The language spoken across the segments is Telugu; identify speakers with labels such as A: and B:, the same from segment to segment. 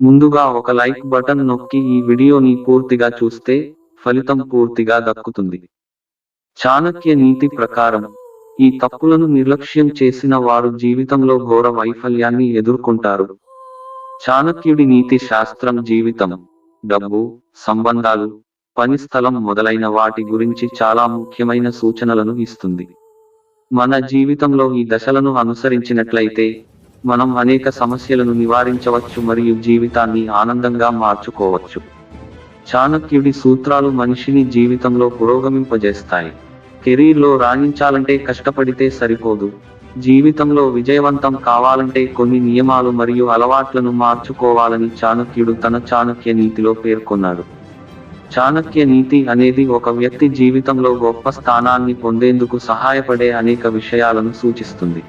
A: ముందుగా ఒక లైక్ బటన్ నొక్కి ఈ వీడియోని పూర్తిగా చూస్తే ఫలితం పూర్తిగా దక్కుతుంది. చాణక్య నీతి ప్రకారం ఈ తప్పులను నిర్లక్ష్యం చేసిన వారు జీవితంలో ఘోర వైఫల్యాన్ని ఎదుర్కొంటారు. చాణక్యుడి నీతి శాస్త్రం జీవితం డబ్బు సంబంధాలు పని స్థలం మొదలైన వాటి గురించి చాలా ముఖ్యమైన సూచనలను ఇస్తుంది. మన జీవితంలో ఈ దశలను అనుసరించినట్లయితే మనం అనేక సమస్యలను నివారించవచ్చు మరియు జీవితాన్ని ఆనందంగా మార్చుకోవచ్చు. చాణక్యుడి సూత్రాలు మనిషిని జీవితంలో పురోగమింపజేస్తాయి. కెరీర్లో రాణించాలంటే కష్టపడితే సరిపోదు. జీవితంలో విజయవంతం కావాలంటే కొన్ని నియమాలు మరియు అలవాట్లను మార్చుకోవాలని చాణక్యుడు తన చాణక్య నీతిలో పేర్కొన్నాడు. చాణక్య నీతి అనేది ఒక వ్యక్తి జీవితంలో గొప్ప స్థానాన్ని పొందేందుకు సహాయపడే అనేక విషయాలను సూచిస్తుంది.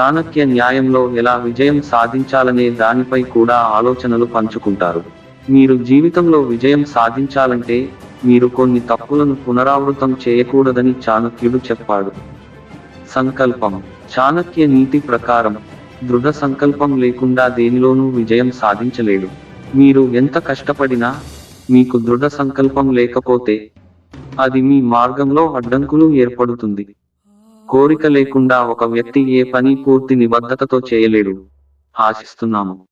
A: చాణక్య న్యాయంలో ఎలా విజయం సాధించాలనే దానిపై కూడా ఆలోచనలు పంచుకుంటారు. మీరు జీవితంలో విజయం సాధించాలంటే మీరు కొన్ని తప్పులను పునరావృతం చేయకూడదని చాణక్యుడు చెప్పాడు. సంకల్పం. చాణక్య నీతి ప్రకారం దృఢ సంకల్పం లేకుండా దేనిలోనూ విజయం సాధించలేడు. మీరు ఎంత కష్టపడినా మీకు దృఢ సంకల్పం లేకపోతే అది మీ మార్గంలో అడ్డంకులు ఏర్పడుతుంది. కోరిక లేకుండా ఒక వ్యక్తి ఏ పని పూర్తి నిబద్ధతతో చేయలేడు. ఆశిస్తున్నాము.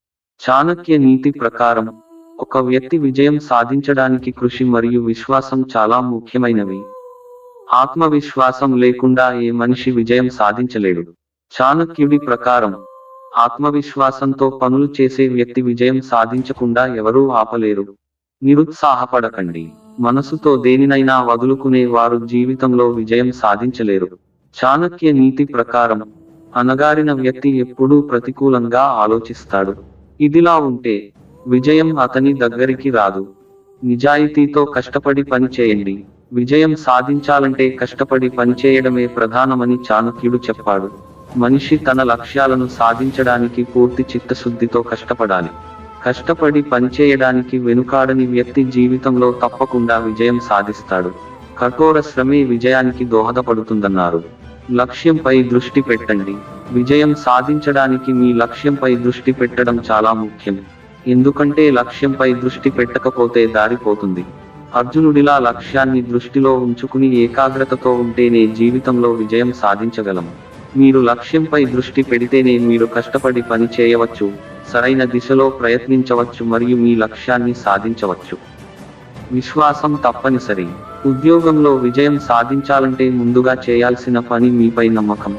A: చాణక్య నీతి ప్రకారం ఒక వ్యక్తి విజయం సాధించడానికి కృషి మరియు విశ్వాసం చాలా ముఖ్యమైనవి. ఆత్మవిశ్వాసం లేకుండా ఏ మనిషి విజయం సాధించలేడు. చాణక్యుడి ప్రకారం ఆత్మవిశ్వాసంతో పనులు చేసే వ్యక్తి విజయం సాధించకుండా ఎవరూ ఆపలేరు. నిరుత్సాహపడకండి. మనసుతో దేనినైనా వదులుకునే వారు జీవితంలో విజయం సాధించలేరు. చాణక్య నీతి ప్రకారం అనగారిన వ్యక్తి ఎప్పుడూ ప్రతికూలంగా ఆలోచిస్తాడు. ఇదిలా ఉంటే విజయం అతని దగ్గరికి రాదు. నిజాయితీతో కష్టపడి పని చేయండి. విజయం సాధించాలంటే కష్టపడి పనిచేయడమే ప్రధానమని చాణక్యుడు చెప్పాడు. మనిషి తన లక్ష్యాలను సాధించడానికి పూర్తి చిత్తశుద్ధితో కష్టపడాలి. కష్టపడి పనిచేయడానికి వెనుకాడని వ్యక్తి జీవితంలో తప్పకుండా విజయం సాధిస్తాడు. కఠోర శ్రమే విజయానికి దోహదపడుతుందన్నారు. లక్ష్యంపై దృష్టి పెట్టండి. విజయం సాధించడానికి మీ లక్ష్యంపై దృష్టి పెట్టడం చాలా ముఖ్యం. ఎందుకంటే లక్ష్యంపై దృష్టి పెట్టకపోతే దారిపోతుంది అర్జునుడిలా లక్ష్యాన్ని దృష్టిలో ఉంచుకుని ఏకాగ్రతతో ఉంటేనే జీవితంలో విజయం సాధించగలం. మీరు లక్ష్యంపై దృష్టి పెడితేనే మీరు కష్టపడి పని చేయవచ్చు సరైన దిశలో ప్రయత్నించవచ్చు మరియు మీ లక్ష్యాన్ని సాధించవచ్చు. విశ్వాసం తప్పనిసరి. ఉద్యోగంలో విజయం సాధించాలంటే ముందుగా చేయాల్సిన పని మీపై నమ్మకం.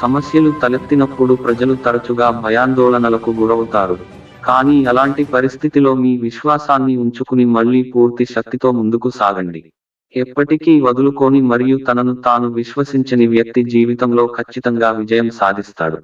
A: సమస్యలు తలెత్తినప్పుడు ప్రజలు తరచుగా భయాందోళనలకు గురవుతారు. కానీ అలాంటి పరిస్థితిలో మీ విశ్వాసాన్ని ఉంచుకుని మళ్ళీ పూర్తి శక్తితో ముందుకు సాగండి. ఎప్పటికీ వదులుకోని మరియు తనను తాను విశ్వసించని వ్యక్తి జీవితంలో ఖచ్చితంగా విజయం సాధిస్తాడు.